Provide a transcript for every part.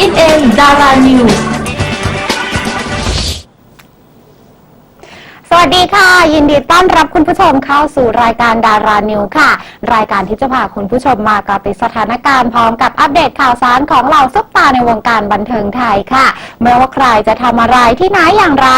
CNN Dara News สวัสดีค่ะ ยินดีต้อนรับคุณผู้ชมเข้าสู่รายการดารานิวค่ะรายการที่จะพาคุณผู้ชมมากาะติดสถานการณ์พร้อมกับอัปเดตข่าวสารของเหล่าซุปตาในวงการบันเทิงไทยค่ะ ไม่ว่าใครจะทำอะไรที่ไหนอย่างไร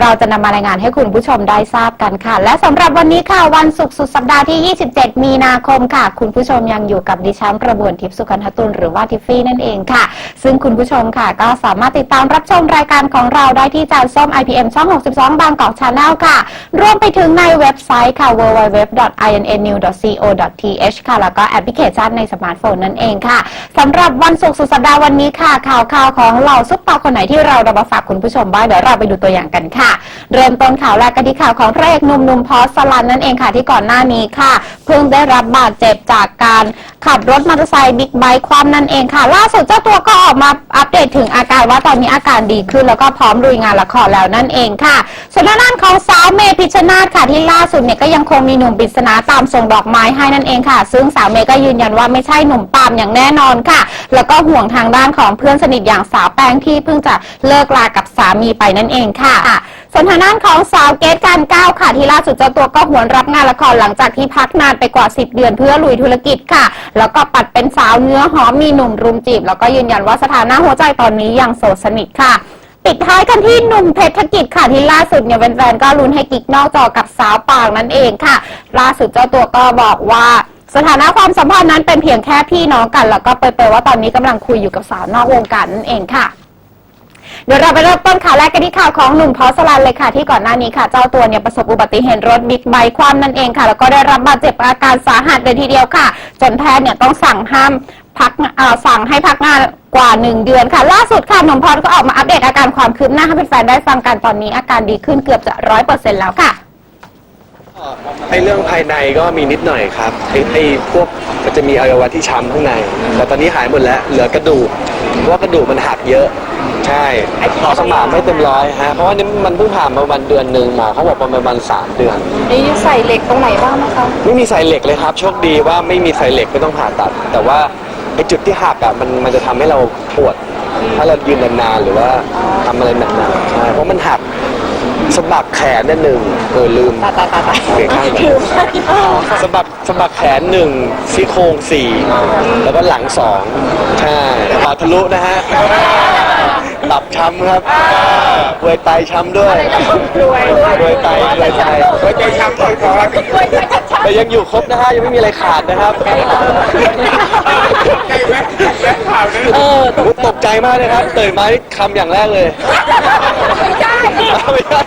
เราจะนำมารายงานให้คุณผู้ชมได้ทราบกันค่ะ และสำหรับวันนี้ค่ะวันศุกร์สุดสัปดาห์ที่ 27 มีนาคมค่ะ คุณผู้ชมยังอยู่กับดิฉันประบวนทิพย์สุขันธตุลหรือว่าทิฟฟี่นั่นเองค่ะ ซึ่งคุณผู้ชมค่ะ ก็สามารถติดตามรับชมรายการของเราได้ที่จานส้ม IPM ช่อง 62 บางกอกชาแนลค่ะรวมไปถึงในเว็บไซต์ค่ะ www.innew.co www.innew.co.th ค่ะ แล้วก็แอปพลิเคชันในสมาร์ทโฟนนั่นเองค่ะสำหรับวันศุกร์สุดสัปดาห์วันนี้ค่ะ ข่าวข่าวของเหล่าซุปตาคนไหนที่เราเรามาฝากคุณผู้ชมบ้างเดี๋ยวเราไปดูตัวอย่างกันค่ะ เริ่มต้นข่าวแรกกันที่ข่าวของพระเอกหนุ่มหนุ่มพอสลันนั่นเองค่ะที่ก่อนหน้านี้ค่ะ เพิ่งได้รับบาดเจ็บจากการขับรถมอเตอร์ไซค์บิ๊กไบค์คว่ำนั่นเองค่ะ ล่าสุดเจ้าตัวก็ออกมาอัปเดตถึงอาการว่าตอนนี้อาการดีขึ้นแล้วก็พร้อมลุยงานละครแล้วนั่นเองค่ะ ส่วนด้านของสาวเมย์พิชนาธค่ะที่ล่าสุดเนี่ยก็ยังคงมีหนุ่มปริศนาตามส่งดอกไม้ให้นั่นเองค่ะ ซึ่งสาวเมย์ก็ยืนยันว่าไม่ใช่หนุ่มปามอย่างแน่นอนค่ะ แล้วก็ห่วงทางด้านของเพื่อนสนิทอย่างสาวแป้งที่เพิ่งจะเลิกลากับสามีไปนั่นเองค่ะส่วนทางด้านของสาวเกตการก้าวค่ะที่ล่าสุดเจ้าตัวก็หวนรับงานละครหลังจากที่พักนานไปกว่า 10 เดือนเพื่อลุยธุรกิจค่ะแล้วก็ปัดเป็นสาวเนื้อหอมมีหนุ่มรุมจีบ แล้วก็ยืนยันว่าสถานะหัวใจตอนนี้ยังโสดสนิทค่ะ ปิดท้ายกันที่หนุ่มเพชรกิจค่ะที่ล่าสุดเนี่ยแฟนๆก็ลุ้นให้กิ๊กนอกจอกับสาวปางนั่นเองค่ะ ล่าสุดเจ้าตัวก็บอกว่าสถานะความสัมพันธ์นั้นเป็นเพียงแค่พี่น้องกัน แล้วก็เปิดเผยว่าตอนนี้กำลังคุยอยู่กับสาวนอกวงการนั่นเองค่ะ เดี๋ยวเราไปเริ่มต้นข่าวแรกกันที่ข่าวของหนุ่มพอสลันเลยค่ะ ที่ก่อนหน้านี้ค่ะ เจ้าตัวเนี่ยประสบอุบัติเหตุรถบิ๊กไบค์คว่ำนั่นเองค่ะ แล้วก็ได้รับบาดเจ็บอาการสาหัสเลยทีเดียวค่ะ จนแพทย์เนี่ยต้องสั่งห้ามพักอ่อสั่งให้พักงานกว่า 1 เดือนค่ะ ล่าสุดค่ะหนุ่มพรก็ออกมาอัปเดตอาการความคืบหน้าให้แฟนๆได้ฟังกันตอนนี้อาการดีขึ้นเกือบจะร้อยเปอร์เซ็นต์แล้วค่ะ ไอ้เรื่องภายในก็มีนิดหน่อยครับไอ้ไอ้พวกมันจะมีอวัยวะที่ช้ำข้างใน แต่ตอนนี้หายหมดแล้ว เหลือกระดูกเพราะว่ากระดูกมันหักเยอะ ใช่หมอสมานไม่เต็มร้อยฮะเพราะว่านี่มันเพิ่งผ่านมาประมาณเดือนหนึ่งหมอเขาบอกประมาณสามเดือน นี่ใส่เหล็กตรงไหนบ้างนะคะไม่มีใส่เหล็กเลยครับ โชคดีว่าไม่มีใส่เหล็กไม่ต้องผ่าตัด แต่ว่าไอ้จุดที่หักอะมันมันจะทำให้เราปวด ถ้าเรายืนนานๆหรือว่าทำอะไรหนักๆใช่เพราะมันหัก สะบักแขนเนี่ยหนึ่งเออลืมตายตายตายตายเปลี่ยนข้างกันสะบักสะบักแขนหนึ่งซี่โครงสี่แล้วก็หลังสองใช่ปาดทะลุนะฮะตับช้ำครับเวยไตช้ำด้วยรวยรวยเวยไตเวยไตเวยไตช้ำเลยครับแต่ยังอยู่ครบนะฮะยังไม่มีอะไรขาดนะครับเออตกตกใจมากเลยครับตื่นมานี่คำอย่างแรกเลยไม่ ได้ไม่ใช่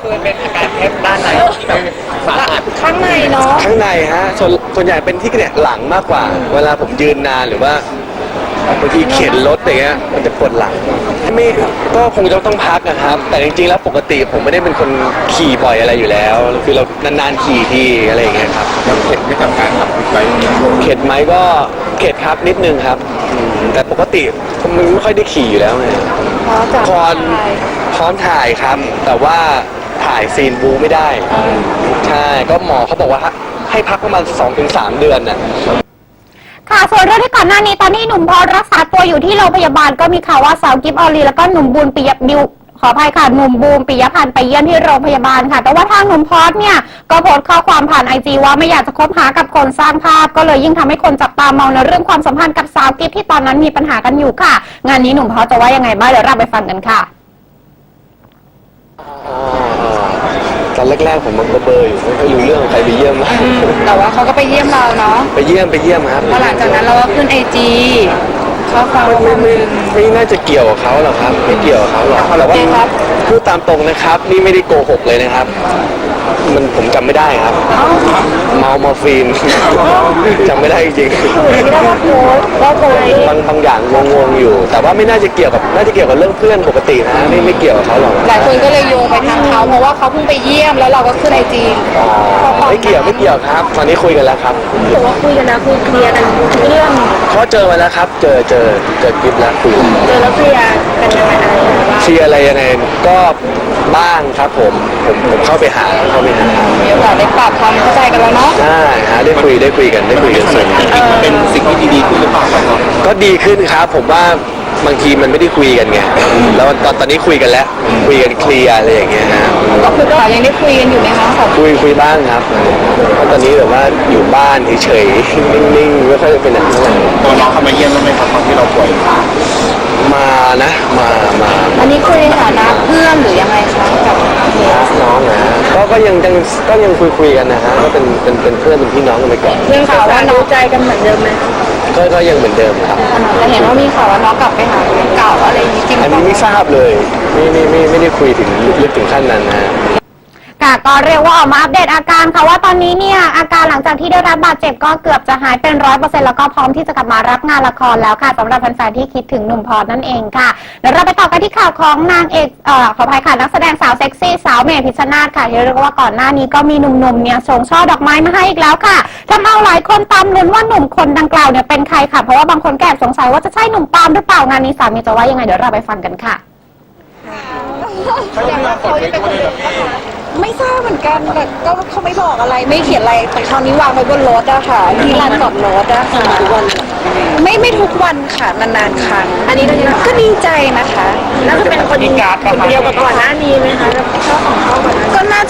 คือเป็นอาการเทปด้านในสาหัสข้างในเนาะข้างในฮะส่วนส่วนใหญ่เป็นที่เนี่ยหลังมากกว่า เวลาผมยืนนานหรือว่าบางทีเข็นรถอย่างเงี้ยมันจะปวดหลังไม่ก็คงจะต้องพักนะครับ แต่จริงๆแล้วปกติผมไม่ได้เป็นคนขี่บ่อยอะไรอยู่แล้ว คือเรานานๆขี่ทีอะไรอย่างเงี้ยครับเห็นไม่กับการขับบิ๊กไบค์เข็ดไหมก็เข็ดครับนิดนึงครับอืมแต่ปกติผมไม่ค่อยได้ขี่อยู่แล้วไง เพราะจากพรพร้อมถ่ายครับ แต่ว่าถ่ายซีนบูไม่ได้ ใช่ ก็หมอเขาบอกว่าให้พักประมาณ2-3 เดือนน่ะ ค่ะส่วนเรื่องที่ก่อนหน้านี้ตอนนี้หนุ่มพอรักษาตัวอยู่ที่โรงพยาบาลก็มีข่าวว่าสาวกิฟออลีแล้วก็หนุ่มบูนปิยะบิว ขออภัยค่ะหนุ่มบูมปิยพันธ์ไปเยี่ยมที่โรงพยาบาลค่ะ แต่ว่าทางหนุ่มพอสเนี่ยก็โพสต์ข้อความผ่านไอจีว่าไม่อยากจะคบหากับคนสร้างภาพ ก็เลยยิ่งทำให้คนจับตามองในเรื่องความสัมพันธ์กับสาวกิฟที่ตอนนั้นมีปัญหากันอยู่ค่ะ งานนี้หนุ่มพอสจะว่ายังไงบ้างเดี๋ยวเราไปฟังกันค่ะตอนแรกๆผมมันเบลอๆอยู่ไม่ค่อยรู้เรื่องใครไปเยี่ยมแต่ว่าเขาก็ไปเยี่ยมเราเนาะไปเยี่ยมไปเยี่ยมครับพอหลังจากนั้นเราก็ขึ้นไอจี ข้อความไม่ไม่ไม่ไม่น่าจะเกี่ยวกับเขาหรอกครับ ไม่เกี่ยวกับเขาหรอกแต่ว่าโอเคครับพูดตามตรงนะครับ นี่ไม่ได้โกหกเลยนะครับ มันผมจำไม่ได้ครับ เมามอร์ฟีน จำไม่ได้จริงๆไม่ได้ว่าโพสต์ว่าโพสต์บางบางอย่างงงๆอยู่ แต่ว่าไม่น่าจะเกี่ยวกับน่าจะเกี่ยวกับเรื่องเพื่อนปกตินะไม่ไม่เกี่ยวกับเขาหรอกหลายคนก็เลยโยงไปทางเขาเพราะว่าเขาเพิ่งไปเยี่ยมแล้วเราก็ขึ้นไอจีอ๋อไม่เกี่ยวไม่เกี่ยวครับ ตอนนี้คุยกันแล้วครับถือว่าคุยกันแล้วคือเคลียร์กันทุกเรื่องเขาเจอมาแล้วครับ เจอเจอเจอคลิปแล้วคุยแล้วเจอแล้วเคลียร์กันยังไงอะไรบ้าง เชียร์อะไรยังไงก็ บ้างครับผมผมผมเข้าไปหาเข้าไปหามีโอกาสได้ปรับความเข้าใจกันแล้วเนาะใช่ฮะได้คุยได้คุยกันได้คุยกันส่วนใหญ่เป็นสิ่งที่ดีๆขึ้นหรือเปล่าครับก็ดีขึ้นครับผมว่าบางทีมันไม่ได้คุยกันไงแล้วตอนตอนนี้คุยกันแล้ว คุยกันเคลียร์อะไรอย่างเงี้ยฮะก็คือก็ยังได้คุยกันอยู่ไหมคะสองคุยคุยบ้างครับเพราะตอนนี้แบบว่าอยู่บ้านเฉยๆนิ่งๆไม่ค่อยจะเป็นไหนเท่าไหร่ตัวน้องเขามาเยี่ยมบ้างไหมครับตอนที่เราป่วย มานะมามาอันนี้คุยในฐานะเพื่อนหรือยังไงคะกับน้องนะก็ก็ยังยังก็ยังคุยคุยกันนะฮะก็เป็นเป็นเป็นเพื่อนเป็นพี่น้องกันไปก่อนเรื่องข่าวว่าน้องใจกันเหมือนเดิมไหมก็ก็ยังเหมือนเดิมครับแต่เห็นว่ามีข่าวว่าน้องกลับไปหาแฟนเก่าอะไรอย่างนี้จริงอันนี้ไม่ทราบเลยไม่ไม่ไม่ไม่ได้คุยถึงลึกถึงขั้นนั้นนะ ค่ะก็เรียกว่าออกมาอัปเดตอาการค่ะว่าตอนนี้เนี่ยอาการหลังจากที่ได้รับบาดเจ็บก็เกือบจะหายเป็นร้อยเปอร์เซ็นต์แล้วก็พร้อมที่จะกลับมารับงานละครแล้วค่ะสำหรับแฟนๆที่คิดถึงหนุ่มพอร์ตนั่นเองค่ะเดี๋ยวเราไปต่อกันที่ข่าวของนางเอกเอ่อขออภัยค่ะนักแสดงสาวเซ็กซี่สาวเมย์พิชชนาธค่ะที่เรียกว่าก่อนหน้านี้ก็มีหนุ่มๆเนี่ยส่งช่อดอกไม้มาให้อีกแล้วค่ะทำเอาหลายคนตามลุ้นว่าหนุ่มคนดังกล่าวเนี่ยเป็นใครค่ะเพราะว่าบางคนแอบสงสัยว่าจะใช่หนุ่มปาล์มหรือเปล่างานนี้สามีจะว่ายังไงเดี๋ยวเราไปฟังกันค่ะ ไม่ทราบเหมือนกันแบบก็เขาไม่บอกอะไรไม่เขียนอะไรแต่คราวนี้วางไว้บนรถอะค่ะ ที่ลานจอดรถอะค่ะทุกวันไม่ไม่ทุกวันค่ะนานๆครั้งอันนี้ก็ดีใจนะคะน่าจะเป็นคนมีการ์ดประมาณเดียวกับก่อนหน้านี้ไหมคะก็น่า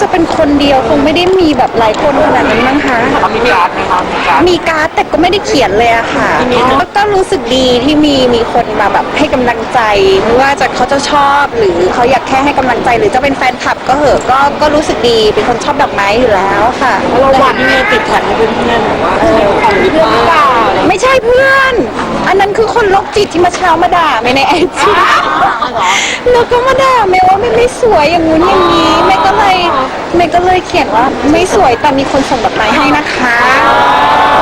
จะเป็นคนเดียวคงไม่ได้มีแบบหลายคนขนาดนั้นมั้งคะ เขามีการ์ดไหมครับมีการ์ด มีการ์ดแต่ก็ไม่ได้เขียนเลยอะค่ะแล้วก็รู้สึกดีที่มีมีคนมาแบบให้กำลังใจ ไม่ว่าจะเขาจะชอบหรือเขาอยากแค่ให้กำลังใจหรือจะเป็นแฟนคลับก็เหอะก็ก็รู้สึกดีเป็นคนชอบดอกไม้อยู่แล้วค่ะเราหวังที่จะติดขัดให้เพื่อนๆแบบว่าเออของหรือเปล่า ไม่ใช่เพื่อน อันนั้นคือคนโรคจิตที่มาเช้ามาด่าไม่ในไอจีแล้วก็มาด่าเมย์ว่าไม่ไม่สวยอย่างงู้นอย่างนี้เมย์ก็เลยเมย์ก็เลยเขียนว่า ไม่สวยแต่มีคนส่งดอกไม้ให้นะคะ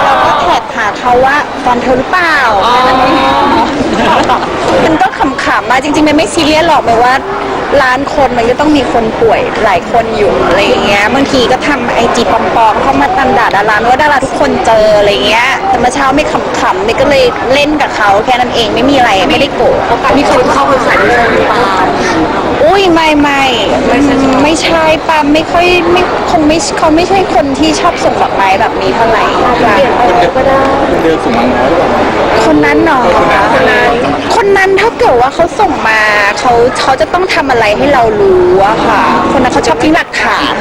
แล้วก็แท็กหาเขาว่าแฟนเธอหรือเปล่าแค่นั้นเองมันก็ขำๆมาจริงๆมันไม่ซีเรียสหรอกเมย์ว่า ล้านคนมันก็ต้องมีคนป่วยหลายคนอยู่อะไรอย่างเงี้ยบางทีก็ทำไอจีปลอมๆเข้ามาตันด่าดาราไม่ว่าดาราทุกคนเจออะไรเงี้ยแต่เมื่อเช้าไม่ขำๆไม่ก็เลยเล่นกับเขาแค่นั้นเองไม่มีอะไรไม่ได้โกรธมีคนเข้าไปใส่ด้วยหรือเปล่าอุ้ยไม่ไม่ไม่ใช่ปาไม่ค่อยไม่คงไม่เขาไม่ใช่คนที่ชอบส่งดอกไม้แบบนี้เท่าไหร่ค่ะเดือนสุดท้ายแล้วหรือเปล่าคนนั้นหนอคนนั้นคนนั้นถ้าเกิดว่าเขาส่งมาเขาเขาจะต้องทำอะไรให้เรารู้อะค่ะ คนนั้นเขาชอบทิ้งหลักฐาน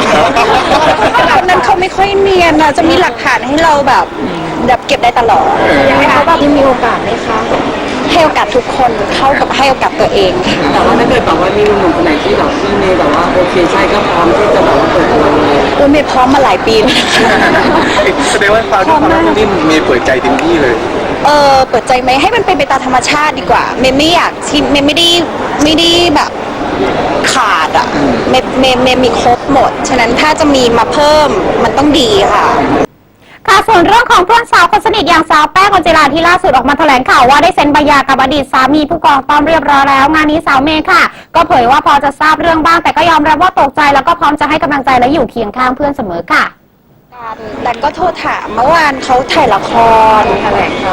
คนนั้นเขาไม่ค่อยเนียนอะจะมีหลักฐานให้เราแบบแบบเก็บได้ตลอดยังไงเขาแบบมีโอกาสไหมคะให้โอกาสทุกคนเท่ากับให้โอกาสตัวเองค่ะแต่ว่าถ้าเกิดแบบว่ามีหนุ่มๆคนไหนที่แบบที่เมย์แบบว่าโอเคใช่ก็พร้อมที่จะแบบว่าเปิดตัวเลยอุ้ยเมย์พร้อมมาหลายปีแล้วนะคะแสดงว่าความที่ความรักนี่มีเปิดใจเต็มที่เลยเออเปิดใจไหมให้มันเป็นไปตามธรรมชาติดีกว่า เมย์ไม่อยากที่เมย์ไม่ได้ไม่ได้แบบ ขาดอะเมย์เมย์เมย์มีครบหมด ฉะนั้นถ้าจะมีมาเพิ่มมันต้องดีค่ะ ค่ะส่วนเรื่องของเพื่อนสาวคนสนิทอย่างสาวแป้งกัญจิราที่ล่าสุดออกมาแถลงข่าวว่าได้เซ็นใบหย่ากับอดีตสามีผู้กองต้อมเรียบร้อยแล้ว งานนี้สาวเมย์ค่ะ ก็เผยว่าพอจะทราบเรื่องบ้างแต่ก็ยอมรับว่าตกใจแล้วก็พร้อมจะให้กำลังใจและอยู่เคียงข้างเพื่อนเสมอค่ะ แต่ก็โทรถามเมื่อวานเขาถ่ายละคร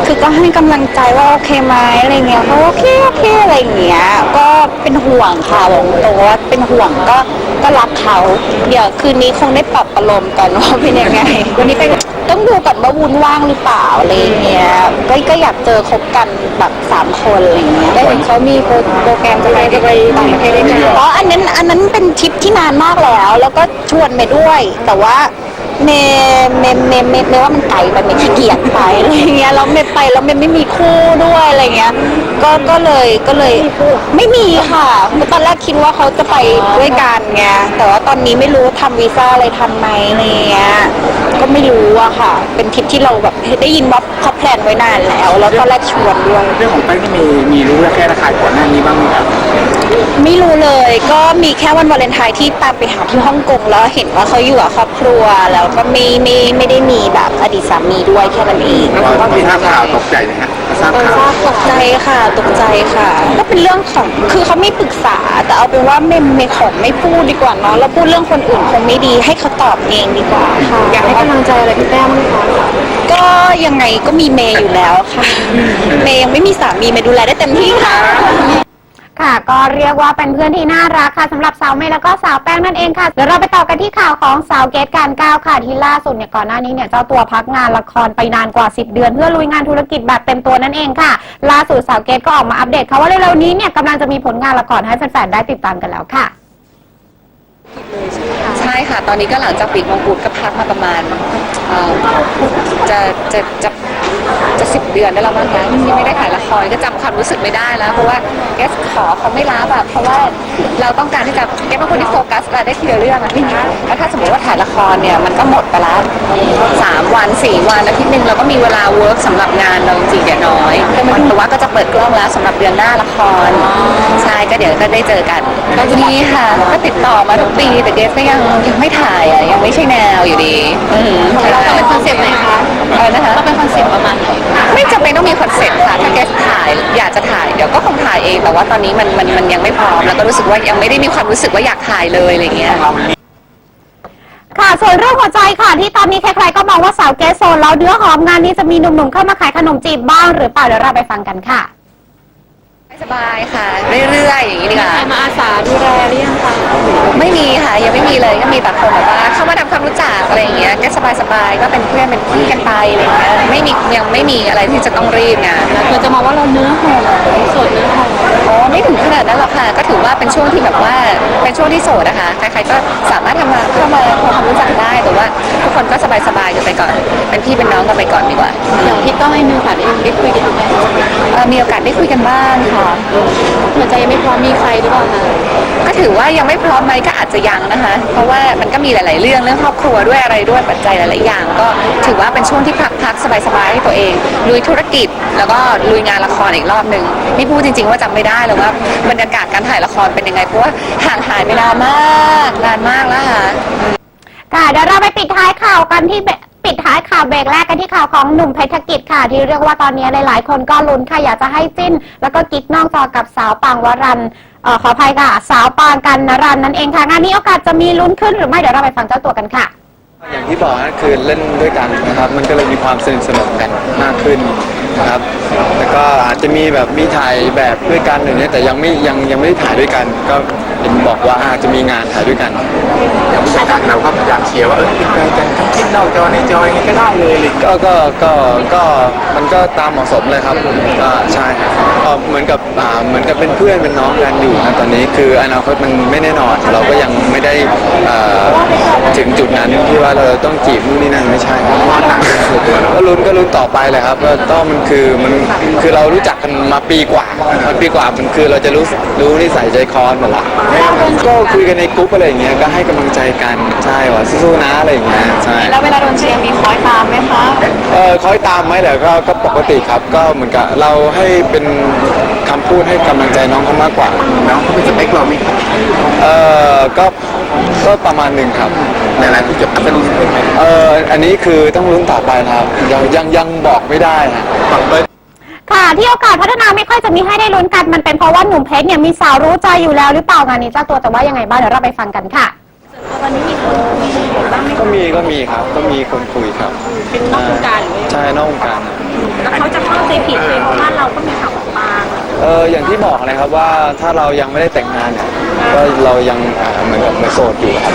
คือก็ให้กำลังใจว่าโอเคไหมอะไรเงี้ยเขาโอเคโอเคอะไรอย่างเงี้ย ก็เป็นห่วงค่ะบอกตรงว่าเป็นห่วงก็ก็รักเขาเดี๋ยวคืนนี้คงได้ปรับอารมณ์กันว่าเป็นยังไง วันนี้ไปต้องดูก่อนว่าวุ้นว่างหรือเปล่าอะไรเงี้ยก็ก็อยากเจอคบกันแบบสามคนอะไรเงี้ยได้เห็นเขามีโปรโปรแกรมจะไปจะไปต่างประเทศด้วยกัน อ๋ออันนั้นอันนั้นเป็นทริปที่นานมากแล้ว แล้วก็ชวนไปด้วย แต่ว่า เมย์เมย์เมย์เมย์เมย์ว่ามันไกลไปเมย์ขี้เกียจไปอะไรเงี้ยแล้วเมย์ไปแล้วเมย์ไม่มีคู่ด้วยอะไรเงี้ยก็ก็เลยก็เลยไม่มีค่ะตอนแรกคิดว่าเขาจะไปด้วยกันไงแต่ว่าตอนนี้ไม่รู้ทำวีซ่าอะไรทันไหมอะไรเงี้ย ก็ไม่รู้อะค่ะ เป็นทริปที่เราแบบได้ยินว่าเขาแพลนไว้นานแล้ว แล้วตอนแรกชวนด้วย เรื่องของแป้งที่มีมีรู้และแค่ระคายก่อนหน้านี้บ้างไหมครับไม่รู้เลยก็มีแค่วันวาเลนไทน์ที่ตามไปหาที่ฮ่องกงแล้วเห็นว่าเขาอยู่กับครอบครัว แล้วก็ไม่ไม่ไม่ได้มีแบบอดีตสามีด้วยแค่นั้นเองแล้วก็มีทราบข่าวตกใจนะฮะทราบข่าวตกใจค่ะตกใจค่ะก็เป็นเรื่องของคือเขาไม่ปรึกษา แต่เอาเป็นว่าเมมเมของไม่พูดดีกว่าเนาะแล้วพูดเรื่องคนอื่นคงไม่ดีให้เขาตอบเองดีกว่าค่ะอยากให้กำลังใจอะไรพี่แป้งไหมคะก็ยังไงก็มีเมย์อยู่แล้วค่ะ เมย์ยังไม่มีสามีเมย์ดูแลได้เต็มที่ค่ะ ค่ะ ก็เรียกว่าเป็นเพื่อนที่น่ารักค่ะสำหรับสาวเมย์แล้วก็สาวแป้งนั่นเองค่ะเดี๋ยวเราไปต่อกันที่ข่าวของสาวเกตการก้าวค่ะที่ล่าสุดเนี่ยก่อนหน้านี้เนี่ยเจ้าตัวพักงานละครไปนานกว่า 10 เดือน เพื่อลุยงานธุรกิจแบบเต็มตัวนั่นเองค่ะ ล่าสุดสาวเกตก็ออกมาอัปเดตค่ะว่าเร็วๆนี้เนี่ยกำลังจะมีผลงานละครให้แฟนๆได้ติดตามกันแล้วค่ะใช่ ค่ะ ตอนนี้ก็หลังจากปิดมงกุฎก็พักมาประมาณเอ่อจะจะจะจะสิบเดือนได้แล้วมั้งคะที่ไม่ได้ถ่ายละครก็จำความรู้สึกไม่ได้แล้ว เพราะว่าแกสขอเขาไม่รับอะเพราะว่าเราต้องการที่จะแกเป็นคนที่โฟกัสและได้ทีละเรื่องอะแล้วถ้าสมมติว่าถ่ายละครเนี่ยมันก็หมดไปแล้ว สามวันสี่วันอาทิตย์หนึ่งเราก็มีเวลาเวิร์กสำหรับงานเราจริงๆเนี่ยน้อยแต่ว่าก็จะเปิดกล้องแล้วสำหรับเดือนหน้าละครใช่ก็เดี๋ยวก็ได้เจอกันก็นี้ค่ะก็ติดต่อมาทุกปีแต่เกสก็ยังยังไม่ถ่ายอะยังไม่ใช่แนวอยู่ดีอืมเราเป็นคอนเซ็ปต์ไหนคะอะไรนะคะเราเป็นคอนเซ็ปต์ประมาณไหนไม่จำเป็นต้องมีคอนเซ็ปต์ค่ะถ้าเกสถ่ายอยากจะถ่ายเดี๋ยวก็คงถ่ายเองแต่ว่าตอนนี้มันมันมันยังไม่พร้อมแล้วก็รู้สึกว่ายังไม่ได้มีความรู้สึกว่าอยากถ่ายเลยอะไรเงี้ยค่ะ ส่วนเรื่องหัวใจค่ะ ที่ตอนนี้ใครๆก็มองว่าสาวเกสโซนแล้วเนื้อหอมงานนี้จะมีหนุ่มๆเข้ามาขายขนมจีบบ้างหรือเปล่าเดี๋ยวเราไปฟังกันค่ะ สบายค่ะ เรื่อยๆอย่างนี้ดีกว่ามาอาสาดูแลหรือยังคะไม่มีค่ะยังไม่มีเลยก็มีแต่คนแบบว่าเข้ามาทำความรู้จักอะไรอย่างเงี้ยก็สบายๆก็เป็นเพื่อนเป็นพี่กันไปอะไรอย่างเงี้ยไม่มียังไม่มีอะไรที่จะต้องรีบงาน เราจะมองว่าเราเนื้อหอมสดเนื้อหอม อ๋อไม่ถึงขนาดนั้นหรอกค่ะ ก็ถือว่าเป็นช่วงที่แบบว่า เป็นช่วงที่โสดนะคะ ใครๆก็สามารถทำมาเข้ามาทำความรู้จักได้ แต่ว่าทุกคนก็สบายๆกันไปก่อน เป็นพี่เป็นน้องกันไปก่อนดีกว่าอย่างที่ต้องให้มีโอกาสได้ได้คุยกันไหมเอ่อมีโอกาสได้คุยกันบ้างค่ะ หัวใจยังไม่พร้อมมีใครหรือเปล่าคะก็ถือว่ายังไม่พร้อมไหมก็อาจจะยังนะคะ เพราะว่ามันก็มีหลาย ๆ เรื่องเรื่องครอบครัวด้วยอะไรด้วยปัจจัยหลาย ๆ อย่าง ก็ถือว่าเป็นช่วงที่พักพักสบาย ๆ ให้ตัวเองลุยธุรกิจ แล้วก็ลุยงานละครอีกรอบหนึ่งนี่พูดจริง ๆ ว่าจำไม่ได้เลยว่าบรรยากาศการถ่ายละครเป็นยังไงเพราะว่าห่างหายไปนานมากนานมากแล้วค่ะ ค่ะเดี๋ยวเราไปปิดท้ายข่าวกันที่เบปิดท้ายข่าวเบรกแรกกันที่ข่าวของหนุ่มเพชรกิจค่ะ ที่เรียกว่าตอนนี้หลายๆ คนก็ลุ้นค่ะอยากจะให้จิ้น แล้วก็กิ๊กนอกจอกับสาวปางวรันเอ่อขออภัยค่ะ สาวปางกันนรันนั่นเองค่ะงานนี้โอกาสจะมีลุ้นขึ้นหรือไม่เดี๋ยวเราไปฟังเจ้าตัวกันค่ะ อย่างที่บอกนะคือเล่นด้วยกันนะครับมันก็เลยมีความสนิทสนมกันมากขึ้นนะครับแล้วก็อาจจะมีแบบมีถ่ายแบบด้วยกันอย่างเงี้ยแต่ยังไม่ยังยังไม่ได้ถ่ายด้วยกัน ก็ เห็นบอกว่าอาจจะมีงานถ่ายด้วยกันอย่างผู้จัดการเราก็อยากเชียร์ว่าเออเป็นแฟนกันคิดนอกจอในจอยังไงก็ได้เลยอะไรอย่างเงี้ยก็ก็ก็ก็มันก็ตามเหมาะสมเลยครับก็ใช่ครับก็เหมือนกับอ่าเหมือนกับเป็นเพื่อนเป็นน้องกันอยู่นะตอนนี้คืออนาคตมันไม่แน่นอน เราก็ยังไม่ได้เอ่อถึงจุดนั้นที่ว่าเราต้องจีบนู่นนี่นั่นไม่ใช่ครับก็ลุ้นก็ลุ้นต่อไปเลยครับก็ต้องมันคือมันคือเรารู้จักกันมาปีกว่ามันปีกว่ามันคือเราจะรู้รู้นิสัยใจคอหมดละก็คุยกันในกรุ๊ปอะไรอย่างเงี้ยก็ให้กำลังใจกันใช่ว่าสู้ๆนะอะไรอย่างเงี้ยใช่แล้วเวลาโดนเชียร์มีคอยตามไหมคะเออคอยตามไหมเหรอก็ก็ปกติครับ ก็เหมือนกับเราให้เป็นคำพูดให้กำลังใจน้องเขามากกว่าน้องเขาเป็นสเปคเราไหมครับเออก็ก็ประมาณหนึ่งครับในรายที่จะพัฒนาขึ้นไหมเอออันนี้คือต้องลุ้นต่อไปนะครับยังยังยังบอกไม่ได้ฮะ ฝั่งเบิร์ด ค่ะ ที่โอกาสพัฒนาไม่ค่อยจะมีให้ได้ลุ้นกัน มันเป็นเพราะว่าหนุ่มเพชรเนี่ยมีสาวรู้ใจอยู่แล้วหรือเปล่างานนี้เจ้าตัวแต่ว่ายังไงบ้างเดี๋ยวเราไปฟังกันค่ะก็มีก็มีครับ ก็มีคนคุยครับเป็นนอกวงการหรือใช่นอกวงการนะแล้วเขาจะเข้าใจผิดเลยเพราะว่าเราก็มีข่าวออกมา เอออย่างที่บอกนะครับว่าถ้าเรายังไม่ได้แต่งงานเนี่ยก็เรายังอ่าเหมือนกับในโสดอยู่ครับ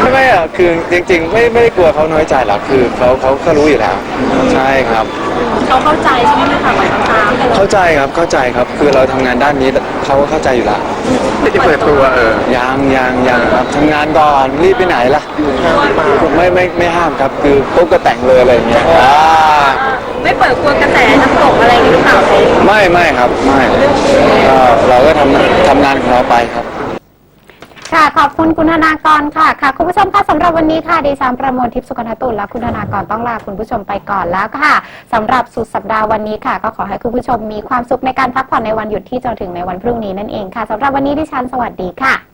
ไม่ไม่อะคือจริง ๆ ไม่ไม่ได้กลัวเขาน้อยใจหรอกคือเขาเขาเขารู้อยู่แล้ว ใช่ครับ เขาเข้าใจใช่ไหมคะหมายความตามเข้าใจครับเข้าใจครับคือเราทำงานด้านนี้เขาก็เข้าใจอยู่แล้วไม่จะเปิดตัวเออยังยังยังครับทำงานก่อนรีบไปไหนล่ะ ไม่ไม่ไม่ห้ามครับคือปุ๊บก็แต่งเลยอะไรอย่างเงี้ยอ่า ไม่เปิดกลัวกระแสน้ำตกอะไรอย่างนี้หรือเปล่าไม่ไม่ครับไม่ก็เราก็ทำทำงานของเราไปครับ ค่ะ ขอบคุณคุณธนากรค่ะ ค่ะ คุณผู้ชมคะสำหรับวันนี้ค่ะดิฉันประมวลทิพย์สุขนตุลและคุณธนากรต้องลาคุณผู้ชมไปก่อนแล้วค่ะสำหรับสุดสัปดาห์วันนี้ค่ะ ก็ขอให้คุณผู้ชมมีความสุขในการพักผ่อนในวันหยุดที่จะถึงในวันพรุ่งนี้นั่นเองค่ะสำหรับวันนี้ดิฉันสวัสดีค่ะ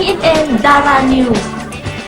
INN Dara News